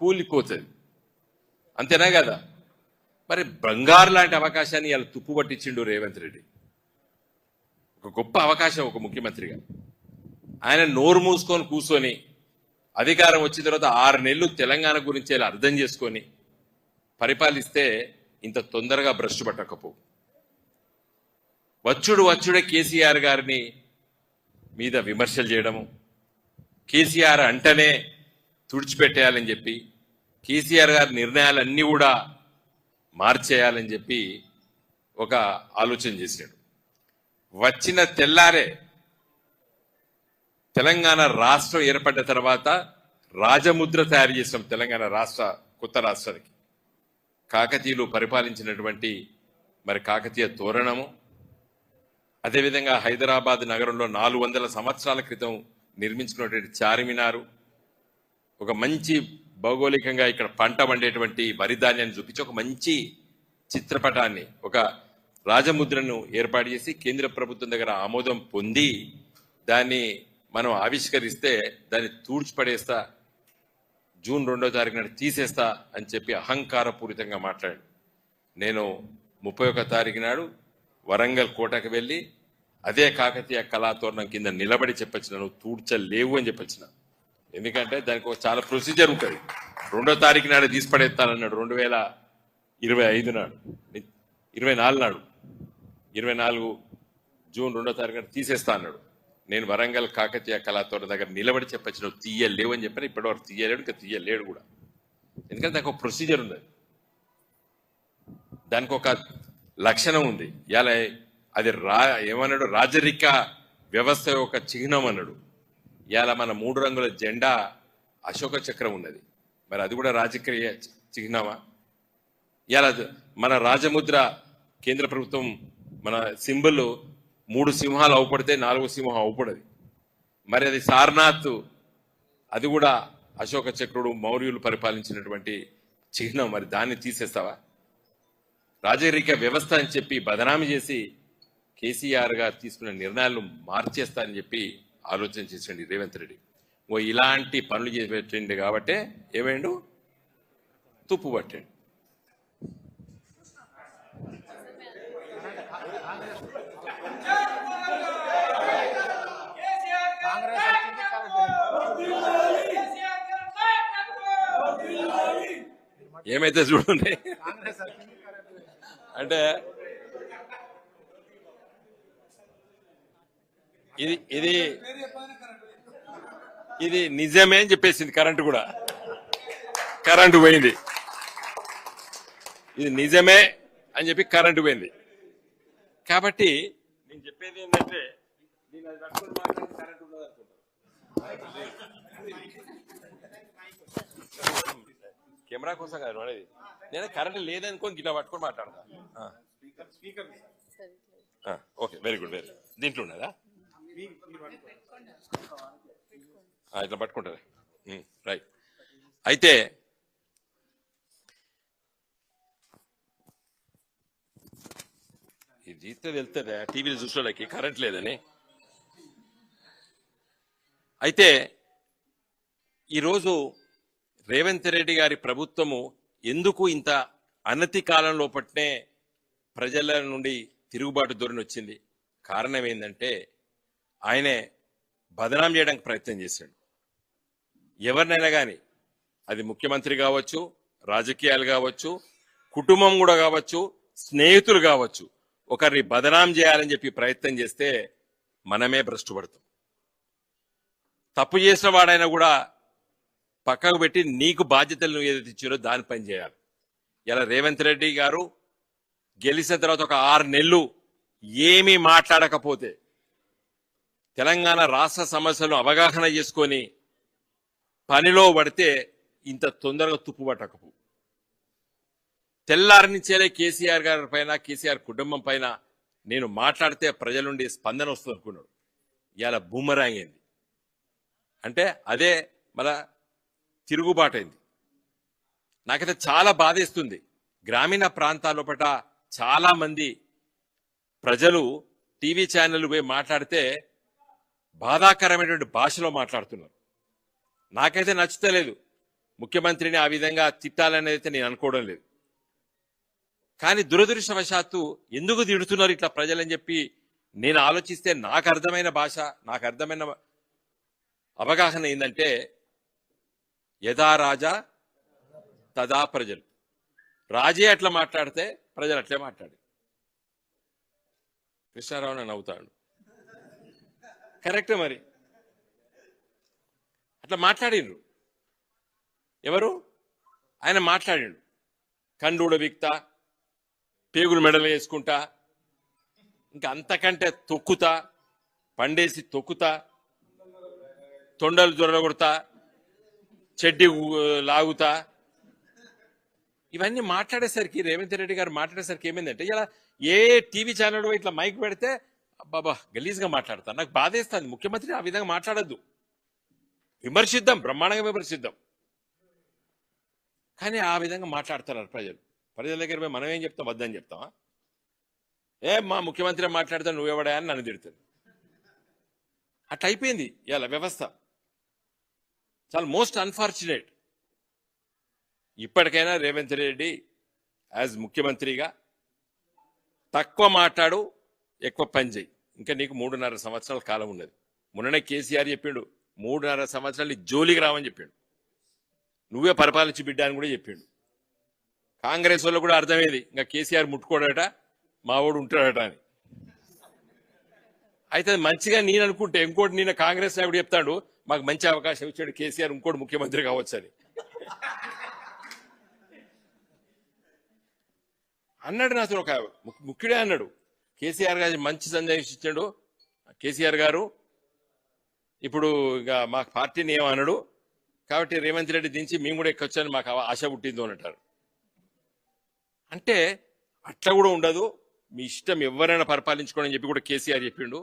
కూలిపోతుంది. అంతేనా కదా? మరి బంగారు లాంటి అవకాశాన్ని ఇలా తుప్పు పట్టించిండు రేవంత్ రెడ్డి. ఒక గొప్ప అవకాశం ఒక ముఖ్యమంత్రిగా. ఆయన నోరు మూసుకొని కూర్చొని అధికారం వచ్చిన తర్వాత ఆరు నెలలు తెలంగాణ గురించి ఇలా అర్థం చేసుకొని పరిపాలిస్తే ఇంత తొందరగా భ్రష్టు పట్టకపో. వచ్చుడు వచ్చుడే కేసీఆర్ గారిని మీద విమర్శలు చేయడము కేసీఆర్ అంటనే తుడిచిపెట్టేయాలని చెప్పి కేసీఆర్ గారి నిర్ణయాలన్నీ కూడా మార్చేయాలని చెప్పి ఒక ఆలోచన చేశాడు. వచ్చిన తెల్లారే తెలంగాణ రాష్ట్రం ఏర్పడ్డ తర్వాత రాజముద్ర తయారు చేసినాం తెలంగాణ రాష్ట్ర కొత్త రాష్ట్రానికి. కాకతీయులు పరిపాలించినటువంటి మరి కాకతీయ తోరణము అదేవిధంగా హైదరాబాద్ నగరంలో నాలుగు వందల సంవత్సరాల క్రితం నిర్మించుకున్నటువంటి చార్మినారు ఒక మంచి భౌగోళికంగా ఇక్కడ పంట పండేటువంటి వరి ధాన్యాన్ని చూపించి ఒక మంచి చిత్రపటాన్ని ఒక రాజముద్రను ఏర్పాటు చేసి కేంద్ర ప్రభుత్వం దగ్గర ఆమోదం పొంది దాన్ని మనం ఆవిష్కరిస్తే దాన్ని తూడ్చిపడేస్తా జూన్ రెండో తారీఖు నాడు తీసేస్తా అని చెప్పి అహంకారపూరితంగా మాట్లాడాడు. నేను ముప్పై ఒక తారీఖు నాడు వరంగల్ కోటకు వెళ్ళి అదే కాకతీయ కళాతోరణం కింద నిలబడి చెప్పొచ్చిన నువ్వు తూడ్చలేవు అని చెప్పొచ్చిన ఎందుకంటే దానికి ఒక చాలా ప్రొసీజర్ ఉంటుంది. రెండో తారీఖు నాడు తీసి పడేస్తానన్నాడు రెండు వేల ఇరవై ఐదు నాడు. ఇరవై నాలుగు నాడు. ఇరవై నాలుగు జూన్ రెండో తారీఖు నాడు తీసేస్తా అన్నాడు నేను వరంగల్ కాకతీయ కళాతోట దగ్గర నిలబడి చెప్పొచ్చు తీయలేవు అని చెప్పాను ఇప్పటివరకు తీయలేడు ఇంకా తీయలేడు కూడా. ఎందుకంటే దానికి ఒక ప్రొసీజర్ ఉంది దానికి ఒక లక్షణం ఉంది. ఇలా అది రా ఏమన్నాడు? రాజరిక వ్యవస్థ యొక్క చిహ్నం అన్నాడు. ఇవాళ మన మూడు రంగుల జెండా అశోక చక్రం ఉన్నది. మరి అది కూడా రాజకీయ చిహ్నమా? ఇవాళ మన రాజముద్ర కేంద్ర ప్రభుత్వం మన సింబల్ మూడు సింహాలు అవుపడితే నాలుగో సింహం అవుపడది. మరి అది సారనాథ్ అది కూడా అశోక చక్రుడు మౌర్యులు పరిపాలించినటువంటి చిహ్నం. మరి దాన్ని తీసేస్తావా? రాజరిక వ్యవస్థ అని చెప్పి బదనామి చేసి కేసీఆర్ గారు తీసుకున్న నిర్ణయాలు మార్చేస్తా అని చెప్పి ఆలోచన చేసండి రేవంత్ రెడ్డి. ఓ ఇలాంటి పనులు చేసి పెట్టండి కాబట్టే ఏమైండు? తుప్పు పట్టండి. ఏమైతే చూడండి. అంటే ఇది ఇది ఇది నిజమే అని చెప్పేసింది కరెంటు కూడా. కరెంటు పోయింది. ఇది నిజమే అని చెప్పి కరెంటు పోయింది. కాబట్టి నేను చెప్పేది ఏంటంటే. కెమెరా కోసం కాదు అనేది నేను కరెంట్ లేదనుకోని గిట్లా పట్టుకొని మాట్లాడతా. ఓకే వెరీ గుడ్ వెరీ దీంట్లో ఉన్నదా? ఇట్లా పట్టుకుంటారు రైట్ అయితే ఇది జీతే వెళ్తుందా టీవీలో చూసుకోలేకి కరెంట్ లేదని. అయితే ఈరోజు రేవంత్ రెడ్డి గారి ప్రభుత్వము ఎందుకు ఇంత అనతి కాలంలో పట్నే ప్రజల నుండి తిరుగుబాటు ధోరణి వచ్చింది? కారణం ఏంటంటే ఆయనే బదనాం చేయడానికి ప్రయత్నం చేశాడు. ఎవరినైనా కానీ అది ముఖ్యమంత్రి కావచ్చు రాజకీయాలు కావచ్చు కుటుంబం కూడా కావచ్చు స్నేహితులు కావచ్చు ఒకరిని బదనాం చేయాలని చెప్పి ప్రయత్నం చేస్తే మనమే భ్రష్టు పడతాం తప్పు చేసిన వాడైనా కూడా పక్కకు పెట్టి నీకు బాధ్యతలు నువ్వు ఏదైతే ఇచ్చారో దాని పని చేయాలి. ఇలా రేవంత్ రెడ్డి గారు గెలిచిన తర్వాత ఒక ఆరు నెలలు ఏమీ మాట్లాడకపోతే తెలంగాణ రాష్ట్ర సమస్యలను అవగాహన చేసుకొని పనిలో పడితే ఇంత తొందరగా తుప్పు పట్టకపో. తెల్లారి నుంచేలే కేసీఆర్ గారి పైన కేసీఆర్ కుటుంబం పైన నేను మాట్లాడితే ప్రజలుండి స్పందన వస్తుంది అనుకున్నాడు. ఇవాళ బూమరాంగ్ అయింది. అంటే అదే మన తిరుగుబాటైంది నాకైతే చాలా బాధేస్తుంది. గ్రామీణ ప్రాంతాల పట చాలామంది ప్రజలు టీవీ ఛానల్ పోయి మాట్లాడితే బాధాకరమైనటువంటి భాషలో మాట్లాడుతున్నారు. నాకైతే నచ్చుతలేదు ముఖ్యమంత్రిని ఆ విధంగా తిట్టాలనేది నేను అనుకోవడం లేదు. కానీ దురదృష్టవశాత్తు ఎందుకు తిడుతున్నారు ఇట్లా ప్రజలని చెప్పి నేను ఆలోచిస్తే నాకు అర్థమైన భాష నాకు అర్థమైన అవగాహన ఏంటంటే యథా రాజా తదా ప్రజలు. రాజే అట్లా మాట్లాడితే ప్రజలు అట్లే మాట్లాడి కృష్ణారావు నన్ను నవ్వుతాడు. కరెక్టే మరి. అట్లా మాట్లాడిండ్రు. ఎవరు? ఆయన మాట్లాడిండు. కండూడ విక్తా పేగులు మెడలు వేసుకుంటా ఇంకా అంతకంటే తొక్కుతా పండేసి తొక్కుతా తొండలు దొరగొడతా చెడ్డి లాగుతా. ఇవన్నీ మాట్లాడేసరికి రేవంత్ రెడ్డి గారు మాట్లాడేసరికి ఏమైందంటే ఇలా ఏ టీవీ ఛానల్ ఇట్లా మైక్ పెడితే బాబా గలీజ్గా మాట్లాడతాను నాకు బాధేస్తుంది. ముఖ్యమంత్రి ఆ విధంగా మాట్లాడద్దు. విమర్శిద్దాం బ్రహ్మాండంగా విమర్శిద్దాం. కానీ ఆ విధంగా మాట్లాడుతున్నారు ప్రజలు. ప్రజల దగ్గర పోయి మనం ఏం చెప్తాం వద్దని చెప్తామా ఏ మా ముఖ్యమంత్రి మాట్లాడితే నువ్వెవడా అని నన్ను తిడుతుంది. అట్లా అయిపోయింది ఇలా వ్యవస్థ. చాలా మోస్ట్ అన్ఫార్చునేట్. ఇప్పటికైనా రేవంత్ రెడ్డి యాజ్ ముఖ్యమంత్రిగా తక్కువ మాట్లాడు ఎక్కువ పని చేయి. ఇంకా నీకు మూడున్నర సంవత్సరాల కాలం ఉన్నది. మొన్ననే కేసీఆర్ చెప్పిండు మూడున్నర సంవత్సరాలు జోలికి రావని చెప్పిండు. నువ్వే పరిపాలించి బిడ్డ అని కూడా చెప్పిండు. కాంగ్రెస్ వాళ్ళు కూడా అర్థమయ్యేది ఇంకా కేసీఆర్ ముట్టుకోడట మావోడు ఉంటాడట అని. అయితే అది మంచిగా నేను అనుకుంటే ఇంకోటి నేను కాంగ్రెస్ నాయకుడు చెప్తాడు మాకు మంచి అవకాశం ఇచ్చాడు కేసీఆర్ ఇంకోటి ముఖ్యమంత్రి కావచ్చని. అన్నాడు నాతో ఒక ముఖ్యుడే అన్నాడు. కేసీఆర్ గారు మంచి సందేశం ఇచ్చాడు. కేసీఆర్ గారు ఇప్పుడు ఇక మా పార్టీని ఏమన్నాడు కాబట్టి రేవంత్ రెడ్డి దించి మేము కూడా ఎక్కొచ్చని మాకు ఆశ పుట్టిందో అని అంటారు. అంటే అట్లా కూడా ఉండదు. మీ ఇష్టం ఎవరైనా పరిపాలించుకోండి అని చెప్పి కూడా కేసీఆర్ చెప్పిండు.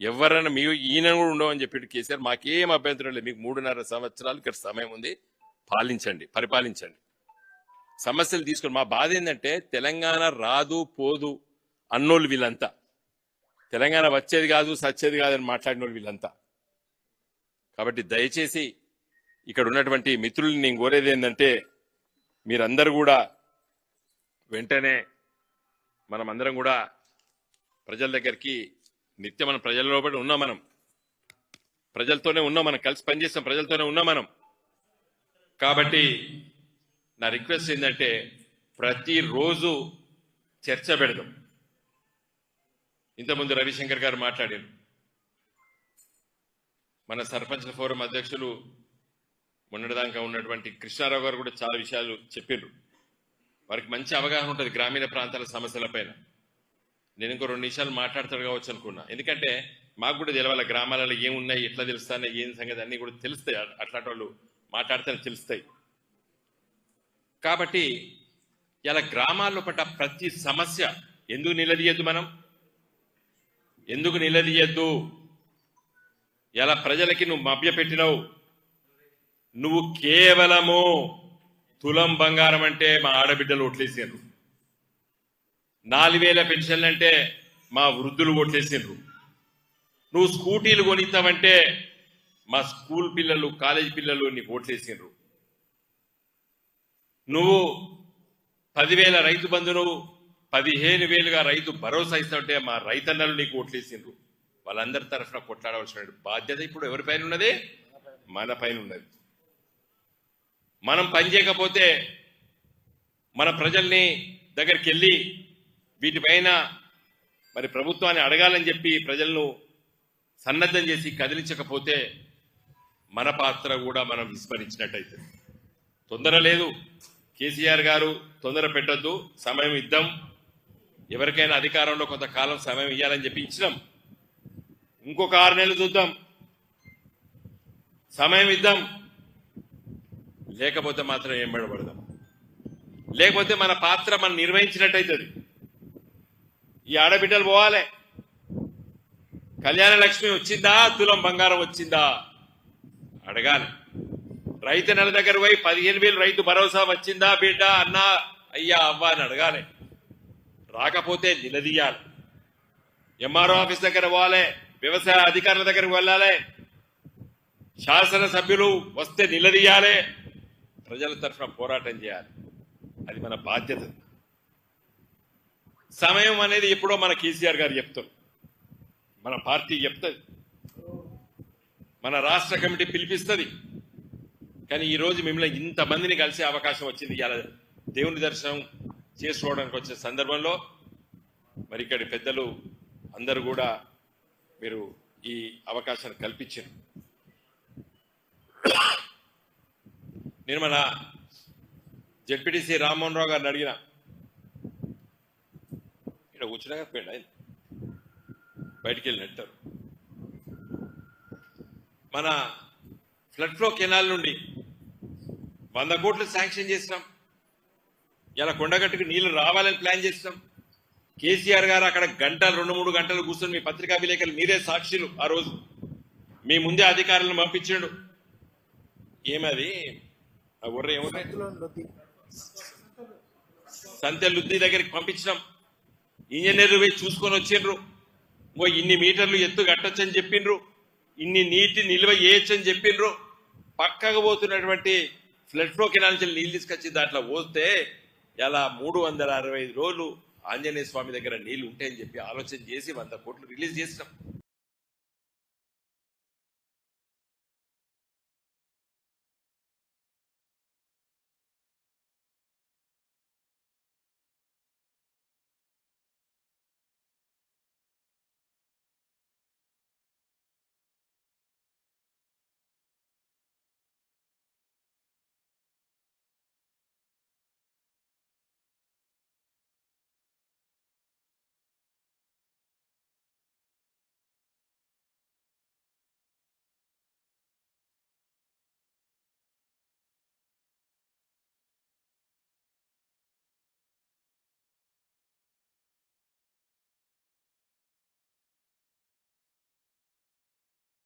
ఎవరైనా మీ ఈయన కూడా ఉండవని చెప్పిండు కేసీఆర్ మాకేం అభ్యంతరం లేదు. మీకు మూడున్నర సంవత్సరాలు ఇక్కడ సమయం ఉంది. పాలించండి పరిపాలించండి. సమస్యలు తీసుకొని మా బాధ ఏంటంటే తెలంగాణ రాదు పోదు. అన్నోళ్ళు వీళ్ళంతా. తెలంగాణ వచ్చేది కాదు సచ్చేది కాదని మాట్లాడిన వాళ్ళు వీళ్ళంతా. కాబట్టి దయచేసి ఇక్కడ ఉన్నటువంటి మిత్రుల్ని నేను కోరేది ఏంటంటే మీరందరూ కూడా వెంటనే మనమందరం కూడా ప్రజల దగ్గరికి నిత్యం మనం ప్రజల లోపల ఉన్నాం మనం. ప్రజలతోనే ఉన్నాం మనం కలిసి పనిచేస్తాం ప్రజలతోనే ఉన్నాం మనం. కాబట్టి నా రిక్వెస్ట్ ఏంటంటే ప్రతిరోజు చర్చ పెడదాం. ఇంతకుముందు రవిశంకర్ గారు మాట్లాడారు. మన సర్పంచ్ ఫోరం అధ్యక్షులు మొన్నటిదాకా ఉన్నటువంటి కృష్ణారావు గారు కూడా చాలా విషయాలు చెప్పారు వారికి మంచి అవగాహన ఉంటుంది గ్రామీణ ప్రాంతాల సమస్యలపైన నేను ఇంకో రెండు నిమిషాలు మాట్లాడతాడు కావచ్చు అనుకున్నా. ఎందుకంటే మాకు కూడా తెలవాలి గ్రామాలలో ఏమున్నాయి ఎట్లా తెలుస్తాయి ఏం సంగతి అన్ని కూడా తెలుస్తాయి. అట్లాంటి వాళ్ళు మాట్లాడితేనే తెలుస్తాయి. కాబట్టి ఇలా గ్రామాల్లో పడ్డ ప్రతి సమస్య ఎందుకు నిలదీయద్దు మనం? ఎందుకు నిలదీయద్దు? ఇలా ప్రజలకి నువ్వు మభ్య పెట్టినావు? నువ్వు కేవలము తులం బంగారం అంటే మా ఆడబిడ్డలు ఓట్లేసారు నాలుగు వేల పెన్షన్లు అంటే మా వృద్ధులు ఓట్లేసిండ్రు నువ్వు స్కూటీలు కొనిస్తావంటే మా స్కూల్ పిల్లలు కాలేజీ పిల్లలు నీకు ఓట్లేసిండ్రు నువ్వు పదివేల రైతు బంధును పదిహేను వేలుగా రైతు భరోసా ఇస్తుంటే మా రైతన్నలు నీకు ఓట్లేసిండ్రు. వాళ్ళందరి తరఫున కొట్లాడవలసిన బాధ్యత ఇప్పుడు ఎవరి పైన ఉన్నది? మన పైన ఉన్నది. మనం పని చేయకపోతే మన ప్రజల్ని దగ్గరికి వెళ్ళి వీటిపైన మరి ప్రభుత్వాన్ని అడగాలని చెప్పి ప్రజలను సన్నద్ధం చేసి కదిలించకపోతే మన పాత్ర కూడా మనం విస్మరించినట్టయితే. తొందర లేదు. కేసీఆర్ గారు తొందర పెట్టొద్దు. సమయం ఇద్దాం. ఎవరికైనా అధికారంలో కొంతకాలం సమయం ఇవ్వాలని చెప్పి ఇచ్చినాం. ఇంకొక ఆరు నెలలు చూద్దాం. సమయం ఇద్దాం. లేకపోతే మాత్రం ఏం బడబడదాం. లేకపోతే మన పాత్ర మనం నిర్వహించినట్టయితుంది. ఈ ఆడబిడ్డలు పోవాలి. కళ్యాణ లక్ష్మి వచ్చిందా? తులం బంగారం వచ్చిందా? అడగాలి. రైతు నెల దగ్గర పోయి పదిహేను వేలు రైతు భరోసా వచ్చిందా బిడ్డ? అన్నా అయ్యా అవ్వ అని అడగాలి. రాకపోతే నిలదీయాలి. ఎంఆర్ఓ ఆఫీస్ దగ్గర పోవాలి వ్యవసాయ అధికారుల దగ్గరకు వెళ్ళాలి శాసనసభ్యులు వస్తే నిలదీయాలి ప్రజల తరఫున పోరాటం చేయాలి. అది మన బాధ్యత. సమయం అనేది ఎప్పుడో మన కేసీఆర్ గారు చెప్తారు. మన పార్టీ చెప్తుంది. మన రాష్ట్ర కమిటీ పిలిపిస్తుంది. కానీ ఈరోజు మిమ్మల్ని ఇంతమందిని కలిసే అవకాశం వచ్చింది. ఇవాళ దేవుని దర్శనం చేసుకోవడానికి వచ్చే సందర్భంలో మరి ఇక్కడి పెద్దలు అందరూ కూడా మీరు ఈ అవకాశాన్ని కల్పించారు. నేను మన జడ్పీటీసీ రామ్మోహన్ రావు గారిని అడిగిన ఇక్కడ కూర్చున్నాక పోయిండు ఆయన బయటికి వెళ్ళి నెట్టారు. మన ఫ్లడ్ ఫ్లో కెనాల్ నుండి వంద కోట్లు శాంక్షన్ చేసినాం. ఇలా కొండగట్టుకు నీళ్ళు రావాలని ప్లాన్ చేసినాం కేసీఆర్ గారు అక్కడ గంటలు రెండు మూడు గంటలు కూర్చొని మీ పత్రికా విలేకరులు మీరే సాక్షులు ఆ రోజు. మీ ముందే అధికారులను పంపించాడు. ఏమది? ఆ ఉర్ర ఏమున్నాయి సంతె లుద్ది దగ్గరికి పంపించినాం. ఇంజనీర్లు పోయి చూసుకొని వచ్చిండ్రు. ఓ ఇన్ని మీటర్లు ఎత్తు కట్టొచ్చని చెప్పిండ్రు. ఇన్ని నీటి నిల్వ చేయొచ్చని చెప్పిండ్రు. పక్కకు పోతున్నటువంటి ఫ్లడ్ ఫ్లో కెనాల్ నుంచి నీళ్ళు తీసుకొచ్చి దాంట్లో పోస్తే ఇలా మూడు వందల అరవై ఐదు రోజులు ఆంజనేయ స్వామి దగ్గర నీళ్ళు ఉంటాయని చెప్పి ఆలోచన చేసి వంద కోట్లు రిలీజ్ చేసినాం.